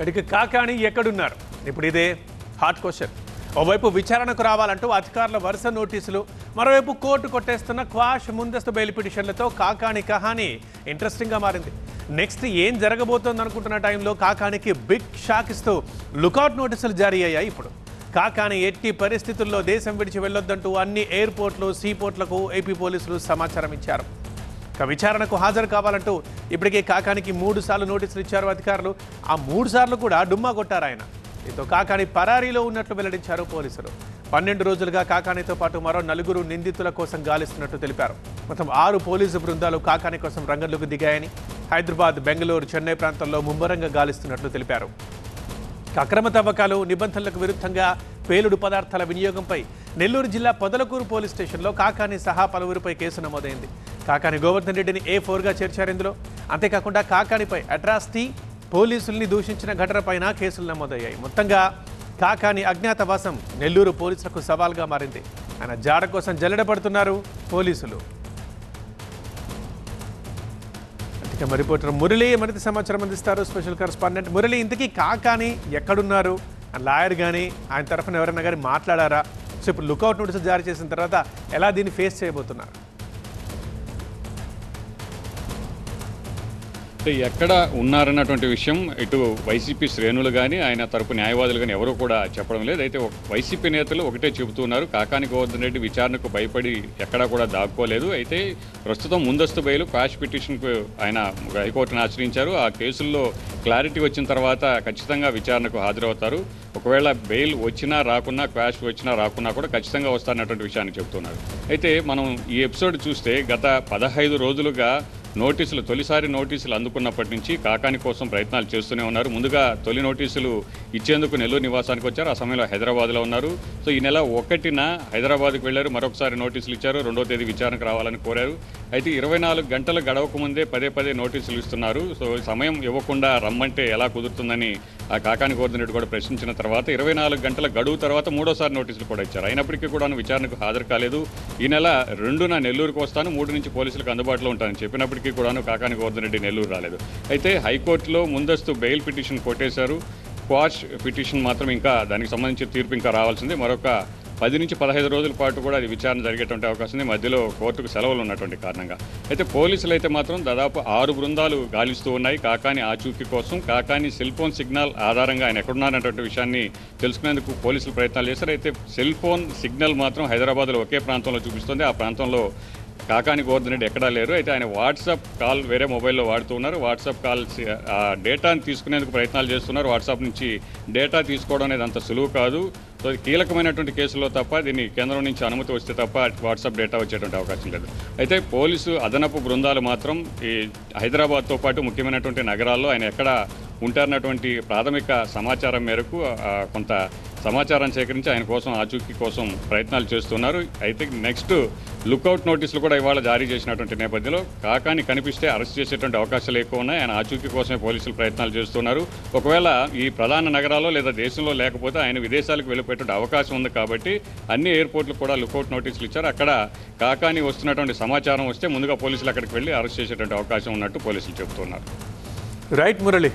అడిగి కాకాణి ఎక్కడున్నారు? ఇప్పుడు ఇదే హాట్ క్వశ్చన్ ఓవైపు విచారణకు రావాలంటూ అధికారుల వరుస నోటీసులు మరోవైపు కోర్టు కొట్టేస్తున్న క్వాష్ ముందస్తు బెయిల్ పిటిషన్లతో కాకాణి కహాని ఇంట్రెస్టింగ్గా మారింది. నెక్స్ట్ ఏం జరగబోతోంది అనుకుంటున్న టైంలో కాకానికి బిగ్ షాక్ ఇస్తూ లుకౌట్ నోటీసులు జారీ అయ్యాయి ఇప్పుడు. కాకాని ఎట్టి పరిస్థితుల్లో దేశం విడిచి వెళ్ళొద్దంటూ అన్ని ఎయిర్పోర్ట్లు సీపోర్ట్లకు ఏపీ పోలీసులు సమాచారం ఇచ్చారు. ఇక విచారణకు హాజరు కావాలంటూ ఇప్పటికే కాకానికి మూడు సార్లు నోటీసులు ఇచ్చారు అధికారులు. ఆ మూడు సార్లు కూడా డుమ్మా కొట్టారు ఆయన. దీంతో కాకాని పరారీలో ఉన్నట్లు వెల్లడించారు పోలీసులు. పన్నెండు రోజులుగా కాకానితో పాటు మరో నలుగురు నిందితుల కోసం గాలిస్తున్నట్టు తెలిపారు. మొత్తం ఆరు పోలీసు బృందాలు కాకాని కోసం రంగంలోకి దిగాయని హైదరాబాద్ బెంగళూరు చెన్నై ప్రాంతాల్లో ముమ్మరంగా గాలిస్తున్నట్లు తెలిపారు. అక్రమ తవ్వకాలు నిబంధనలకు విరుద్ధంగా పేలుడు పదార్థాల వినియోగంపై నెల్లూరు జిల్లా పొదలకూరు పోలీస్ స్టేషన్లో కాకాని సహా పలువురిపై కేసు నమోదైంది. కాకాని గోవర్ధన్ రెడ్డిని ఏ ఫోర్గా చేర్చారు ఇందులో. అంతేకాకుండా కాకానిపై అట్రాసిటీ పోలీసుల్ని దూషించిన ఘటనపైన కేసులు నమోదయ్యాయి. మొత్తంగా కాకాని అజ్ఞాతవాసం నెల్లూరు పోలీసులకు సవాల్గా మారింది. ఆయన జాడ కోసం జల్లెడపడుతున్నారు పోలీసులు. మరి రిపోర్టర్ మురళి మరింత సమాచారం అందిస్తారు. స్పెషల్ కరస్పాండెంట్ మురళి ఇంతకీ కాకాని ఎక్కడున్నారు? ఆ లాయర్ కానీ ఆయన తరఫున ఎవరైనా కానీ మాట్లాడారా? సో ఇప్పుడు లుకౌట్ నోటీసులు జారీ చేసిన తర్వాత ఎలా దీన్ని ఫేస్ చేయబోతున్నారు? అంటే ఎక్కడ ఉన్నారన్నటువంటి విషయం ఇటు వైసీపీ శ్రేణులు కానీ ఆయన తరపు న్యాయవాదులు కానీ ఎవరూ కూడా చెప్పడం లేదు. అయితే వైసీపీ నేతలు ఒకటే చెబుతున్నారు. కాకాని గోవర్ధన్ రెడ్డి విచారణకు భయపడి ఎక్కడా కూడా దాక్కోలేదు. అయితే ప్రస్తుతం ముందస్తు బయలు క్వాష్ పిటిషన్కు ఆయన హైకోర్టును ఆశ్రయించారు. ఆ కేసుల్లో క్లారిటీ వచ్చిన తర్వాత ఖచ్చితంగా విచారణకు హాజరవుతారు. ఒకవేళ బెయిల్ వచ్చినా రాకున్నా క్వాష్ వచ్చినా రాకున్నా కూడా ఖచ్చితంగా వస్తారన్నటువంటి విషయాన్ని చెబుతున్నారు. అయితే మనం ఈ ఎపిసోడ్ చూస్తే గత పదహైదు రోజులుగా నోటీసులు తొలిసారి నోటీసులు అందుకున్నప్పటి నుంచి కాకాని కోసం ప్రయత్నాలు చేస్తూనే ఉన్నారు. ముందుగా తొలి నోటీసులు ఇచ్చేందుకు నెల్లూరు నివాసానికి వచ్చారు. ఆ సమయంలో హైదరాబాద్లో ఉన్నారు. సో ఈ నెల ఒకటిన హైదరాబాద్కు వెళ్ళారు. మరొకసారి నోటీసులు ఇచ్చారు. రెండో తేదీ విచారణకు రావాలని కోరారు. అయితే ఇరవై నాలుగు గంటలు గడవక ముందే పదే పదే నోటీసులు ఇస్తున్నారు. సో సమయం ఇవ్వకుండా రమ్మంటే ఎలా కుదురుతుందని ఆ కాకాని కోర్దినట్టు కూడా ప్రశ్నించిన తర్వాత ఇరవై నాలుగు గంటల గడువు తర్వాత మూడోసారి నోటీసులు కూడా ఇచ్చారు. అయినప్పటికీ కూడా విచారణకు హాజరు కాలేదు. ఈ నెల రెండున నెల్లూరుకు వస్తాను మూడు నుంచి పోలీసులకు అందుబాటులో ఉంటానని చెప్పినప్పటికీ కూడాను కాకాని గోవర్ధన్ నెల్లూరు రాలేదు. అయితే హైకోర్టులో ముందస్తు బెయిల్ పిటిషన్ కొట్టేశారు. క్వాష్ పిటిషన్ మాత్రం ఇంకా దానికి సంబంధించిన తీర్పు ఇంకా రావాల్సింది. మరొక పది నుంచి పదహైదు రోజుల పాటు కూడా అది విచారణ జరిగేటువంటి అవకాశం ఉంది. మధ్యలో కోర్టుకు సెలవులు ఉన్నటువంటి కారణంగా. అయితే పోలీసులు అయితే మాత్రం దాదాపు ఆరు బృందాలు గాలిస్తూ ఉన్నాయి. కాకాని ఆచూకీ కోసం కాకాని సెల్ ఫోన్ సిగ్నల్ ఆధారంగా ఆయన ఎక్కడున్నారనేటువంటి విషయాన్ని తెలుసుకునేందుకు పోలీసులు ప్రయత్నాలు చేశారు. అయితే సెల్ ఫోన్ సిగ్నల్ మాత్రం హైదరాబాద్లో ఒకే ప్రాంతంలో చూపిస్తుంది. ఆ ప్రాంతంలో కాకాని గోవర్ధన్ ఎక్కడా లేరు. అయితే ఆయన వాట్సాప్ కాల్ వేరే మొబైల్లో వాడుతూ ఉన్నారు. వాట్సాప్ కాల్ ఆ డేటాను తీసుకునేందుకు ప్రయత్నాలు చేస్తున్నారు. వాట్సాప్ నుంచి డేటా తీసుకోవడం అనేది అంత సులువు కాదు. సో కీలకమైనటువంటి కేసులో తప్ప దీన్ని కేంద్రం నుంచి అనుమతి వస్తే తప్ప వాట్సాప్ డేటా వచ్చేటువంటి అవకాశం లేదు. అయితే పోలీసు అదనపు బృందాలు మాత్రం ఈ హైదరాబాద్తో పాటు ముఖ్యమైనటువంటి నగరాల్లో ఆయన ఎక్కడ ఉంటారన్నటువంటి ప్రాథమిక సమాచారం మేరకు కొంత సమాచారం సేకరించి ఆయన కోసం ఆచూకీ కోసం ప్రయత్నాలు చేస్తున్నారు. అయితే నెక్స్ట్ లుకౌట్ నోటీసులు కూడా ఇవాళ జారీ చేసినటువంటి నేపథ్యంలో కాకాని కనిపిస్తే అరెస్ట్ చేసేటువంటి అవకాశాలు ఎక్కువ ఉన్నాయి. ఆయన ఆచూకీ కోసమే పోలీసులు ప్రయత్నాలు చేస్తున్నారు. ఒకవేళ ఈ ప్రధాన నగరాల్లో లేదా దేశంలో లేకపోతే ఆయన విదేశాలకు వెళ్ళిపోయేటువంటి అవకాశం ఉంది కాబట్టి అన్ని ఎయిర్పోర్ట్లు కూడా లుకౌట్ నోటీసులు ఇచ్చారు. అక్కడ కాకాని వస్తున్నటువంటి సమాచారం వస్తే ముందుగా పోలీసులు అక్కడికి వెళ్ళి అరెస్ట్ చేసేటువంటి అవకాశం ఉన్నట్టు పోలీసులు చెబుతున్నారు. రైట్ మురళి.